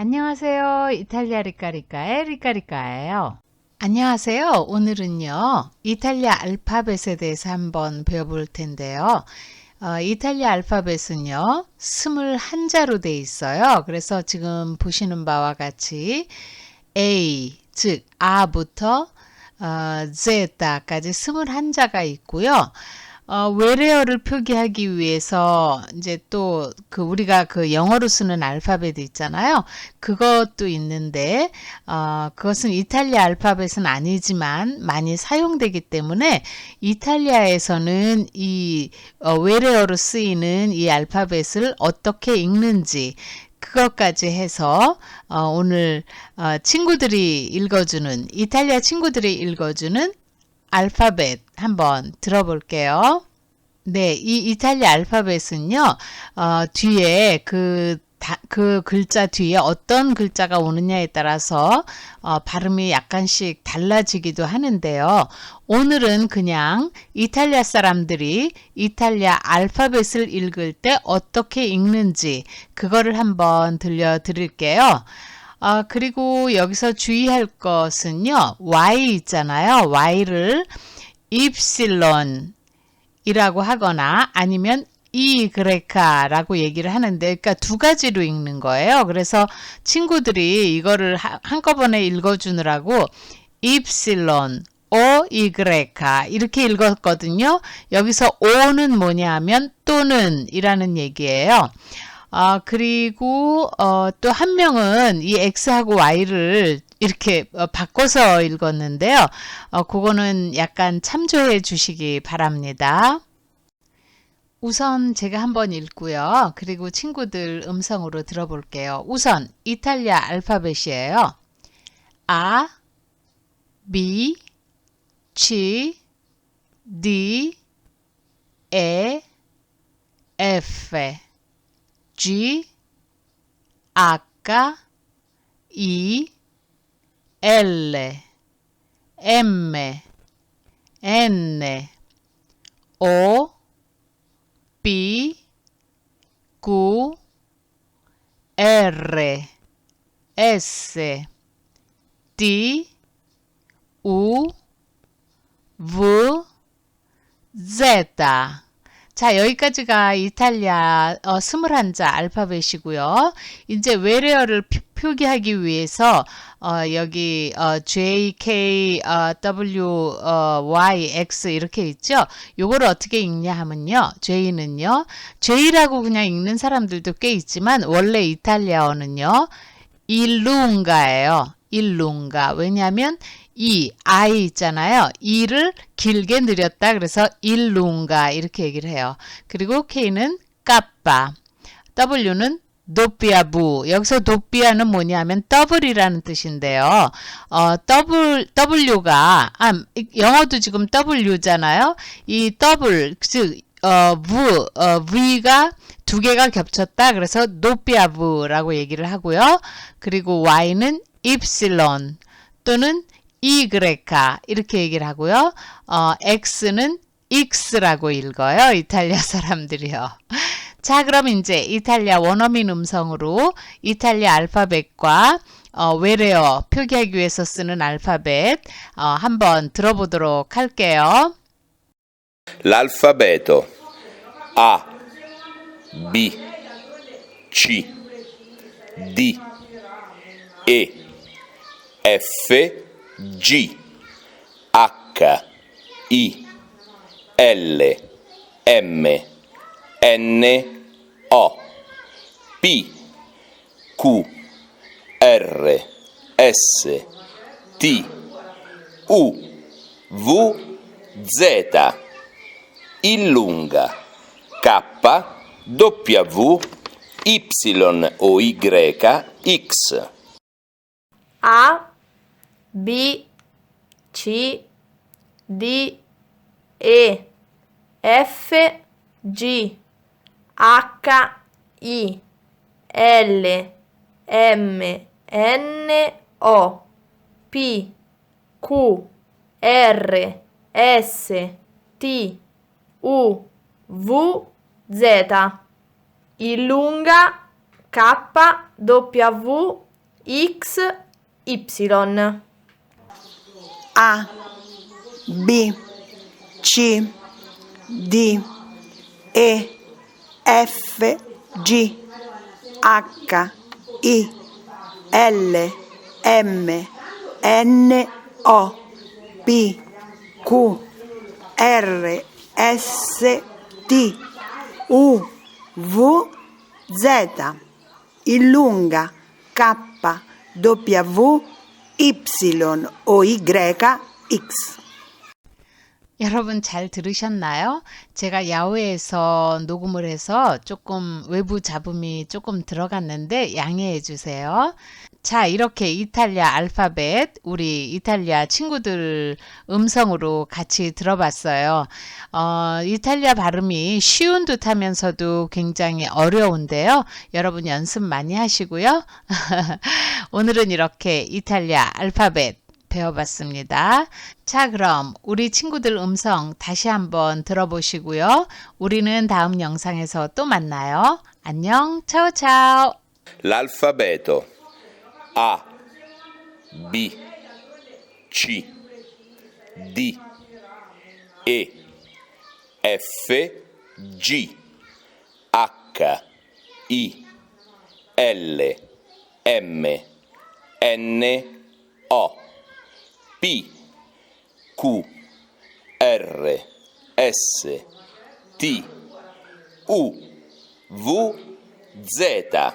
안녕하세요. 이탈리아 리카리카의 리카리카예요. 안녕하세요. 오늘은요, 이탈리아 알파벳에 대해서 한번 배워볼 텐데요. 어, 이탈리아 알파벳은요, 21자로 돼 있어요. 그래서 지금 보시는 바와 같이 A, 즉, 아부터 어, Z까지 21자가 있고요. 어, 외래어를 표기하기 위해서 이제 또 그 우리가 그 영어로 쓰는 알파벳 있잖아요. 그것도 있는데 어, 그것은 이탈리아 알파벳은 아니지만 많이 사용되기 때문에 이탈리아에서는 이 어, 외래어로 쓰이는 이 알파벳을 어떻게 읽는지 그것까지 해서 어, 오늘 어, 친구들이 읽어주는 이탈리아 친구들이 읽어주는 알파벳 한번 들어볼게요. 네, 이 이탈리아 알파벳은요, 어, 뒤에 그, 다, 그 글자 뒤에 어떤 글자가 오느냐에 따라서 어, 발음이 약간씩 달라지기도 하는데요. 오늘은 그냥 이탈리아 사람들이 이탈리아 알파벳을 읽을 때 어떻게 읽는지 그거를 한번 들려드릴게요. 아, 그리고 여기서 주의할 것은요, y 있잖아요. y를 입실론 이라고 하거나 아니면 이그레카라고 얘기를 하는데 그러니까 두 가지로 읽는 거예요. 그래서 친구들이 이거를 한꺼번에 읽어주느라고 입실론 오 이그레카 이렇게 읽었거든요. 여기서 오는 뭐냐면 또는 이라는 얘기예요. 아, 그리고 어, 또 한 명은 이 x하고 y를 이렇게 어, 바꿔서 읽었는데요. 어, 그거는 약간 참조해 주시기 바랍니다. 우선 제가 한번 읽고요. 그리고 친구들 음성으로 들어볼게요. 우선 이탈리아 알파벳이에요. A, B, C, D, E, F, G, H, I, L, M, N, O, P, Q, R, S, T, U, V, Z. 자, 여기까지가 이탈리아 어, 21자 알파벳이고요. 이제 외래어를 표기하기 위해서 어, 여기 어, J, K, 어, W, 어, Y, X 이렇게 있죠. 요거를 어떻게 읽냐 하면요. J는요. J라고 그냥 읽는 사람들도 꽤 있지만 원래 이탈리아어는요. 일룽가예요. 일룽가. 왜냐하면 이 I 있잖아요. 이를 길게 느렸다. 그래서 일룽가 이렇게 얘기를 해요. 그리고 K는 까빠. W는 도피아부. 여기서 도피아는 뭐냐면 더블이라는 뜻인데요. 어, 더블, W가, 아, 영어도 지금 W잖아요. 이 더블, 즉, 어, 부, 어, V가 두 개가 겹쳤다. 그래서 노피아부라고 얘기를 하고요. 그리고 Y는 입실론 또는 이 그레카 이렇게 얘기를 하고요. 어, X는 X라고 읽어요. 이탈리아 사람들이요. 자, 그럼 이제 이탈리아 원어민 음성으로 이탈리아 알파벳과 어, 외래어 표기하기 위해서 쓰는 알파벳 어, 한번 들어보도록 할게요. L'alfabeto A, B, C, D, E, F, G, H, I, L, M, N, O, P, Q, R, S, T, U, V, Z, Illunga, K, W, Y o Y, X. A, B, C, D, E, F, G, H, I, L, M, N, O, P, Q, R, S, T, U, V, Z. Illunga, K, W, X, Y. A, B, C, D, E, F, G, H, I, L, M, N, O, P, Q, R, S, T, U, V, Z, il lunga, K, W, Y o Y, X. 여러분 잘 들으셨나요? 제가 야외에서 녹음을 해서 조금 외부 잡음이 조금 들어갔는데 양해해 주세요. 자, 이렇게 이탈리아 알파벳 우리 이탈리아 친구들 음성으로 같이 들어봤어요. 어, 이탈리아 발음이 쉬운 듯 하면서도 굉장히 어려운데요. 여러분 연습 많이 하시고요. 오늘은 이렇게 이탈리아 알파벳 배워봤습니다. 자, 그럼 우리 친구들 음성 다시 한번 들어보시고요. 우리는 다음 영상에서 또 만나요. 안녕, 차오차오. L'alfabeto A, B, C, D, E, F, G, H, I, L, M, N, O, P, Q, R, S, T, U, V, Z,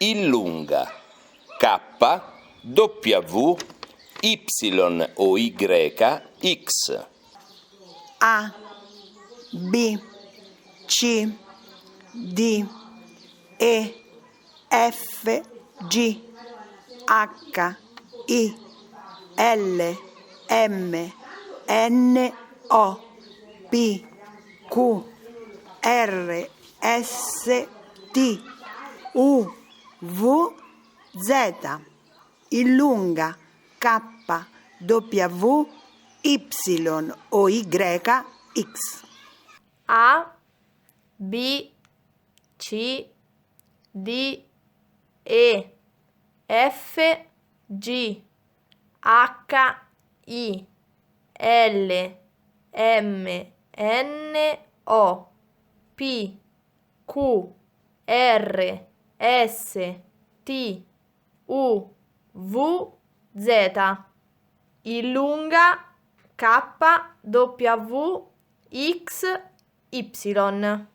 illunga, K, W, Y o Y, X. A, B, C, D, E, F, G, H, I, L, M, N, O, P, Q, R, S, T, U, V, Z, il lunga, K, W, Y o Y, X. A, B, C, D, E, F, G, H, I, L, M, N, O, P, Q, R, S, T, U, V, Z. Illunga, K, W, X, Y.